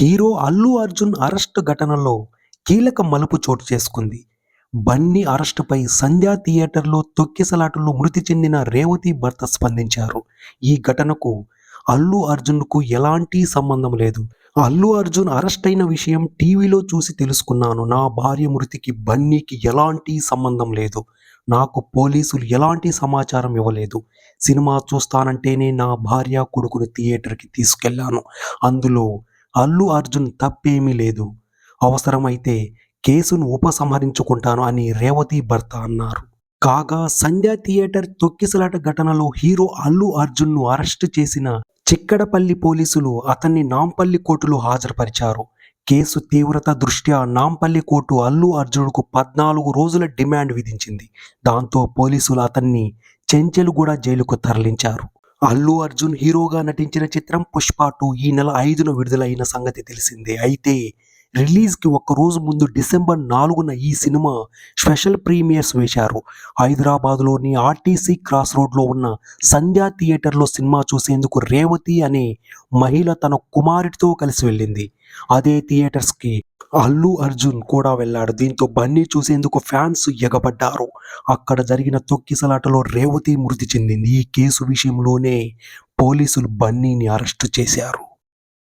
Hero Allu Arjun arrest ఘటనలో కీలక మలుపు చోటు చేసుకుంది. బన్నీ అరెస్టుపై సంధ్యా థియేటర్లో తొక్కిసలాటలో మృతి చెందిన రేవతి భర్త స్పందించారు. ఈ ఘటనకు అల్లు అర్జున్కు ఎలాంటి సంబంధం లేదు. అల్లు అర్జున్ అరెస్ట్ అయిన విషయం టీవీలో చూసి తెలుసుకున్నాను. నా భార్య మృతికి బన్నీకి ఎలాంటి సంబంధం లేదు. నాకు పోలీసులు ఎలాంటి సమాచారం ఇవ్వలేదు. సినిమా చూస్తానంటేనే నా భార్య కొడుకును థియేటర్కి తీసుకెళ్ళాను. అందులో అల్లు అర్జున్ తప్పేమీ లేదు. అవసరమైతే కేసును ఉపసంహరించుకుంటాను అని రేవతి భర్త అన్నారు. కాగా సంధ్యా థియేటర్ తొక్కిసలాట ఘటనలో హీరో అల్లు అర్జున్ను అరెస్టు చేసిన చిక్కడపల్లి పోలీసులు అతన్ని నాంపల్లి కోర్టులో హాజరుపరిచారు. కేసు తీవ్రత దృష్ట్యా నాంపల్లి కోర్టు అల్లు అర్జున్కు పద్నాలుగు రోజుల డిమాండ్ విధించింది. దాంతో పోలీసులు అతన్ని చెంచెలుగూడ జైలుకు తరలించారు. అల్లు అర్జున్ హీరోగా నటించిన చిత్రం పుష్ప టూ ఈ నెల ఐదున విడుదలైన సంగతి తెలిసిందే. అయితే రిలీజ్కి ఒక్క రోజు ముందు డిసెంబర్ నాలుగున ఈ సినిమా స్పెషల్ ప్రీమియర్స్ వేశారు. హైదరాబాద్లోని ఆర్టీసీ క్రాస్ రోడ్లో ఉన్న సంధ్యా థియేటర్లో సినిమా చూసేందుకు రేవతి అనే మహిళ తన కుమారుడితో కలిసి వెళ్ళింది. అదే థియేటర్స్కి అల్లు అర్జున్ కూడా వెళ్ళాడు. దీంతో బన్నీ చూసేందుకు ఫ్యాన్స్ ఎగబడ్డారు. అక్కడ జరిగిన తొక్కిసలాటలో రేవతి మృతి చెందింది. ఈ కేసు విషయంలోనే పోలీసులు బన్నీని అరెస్టు చేశారు.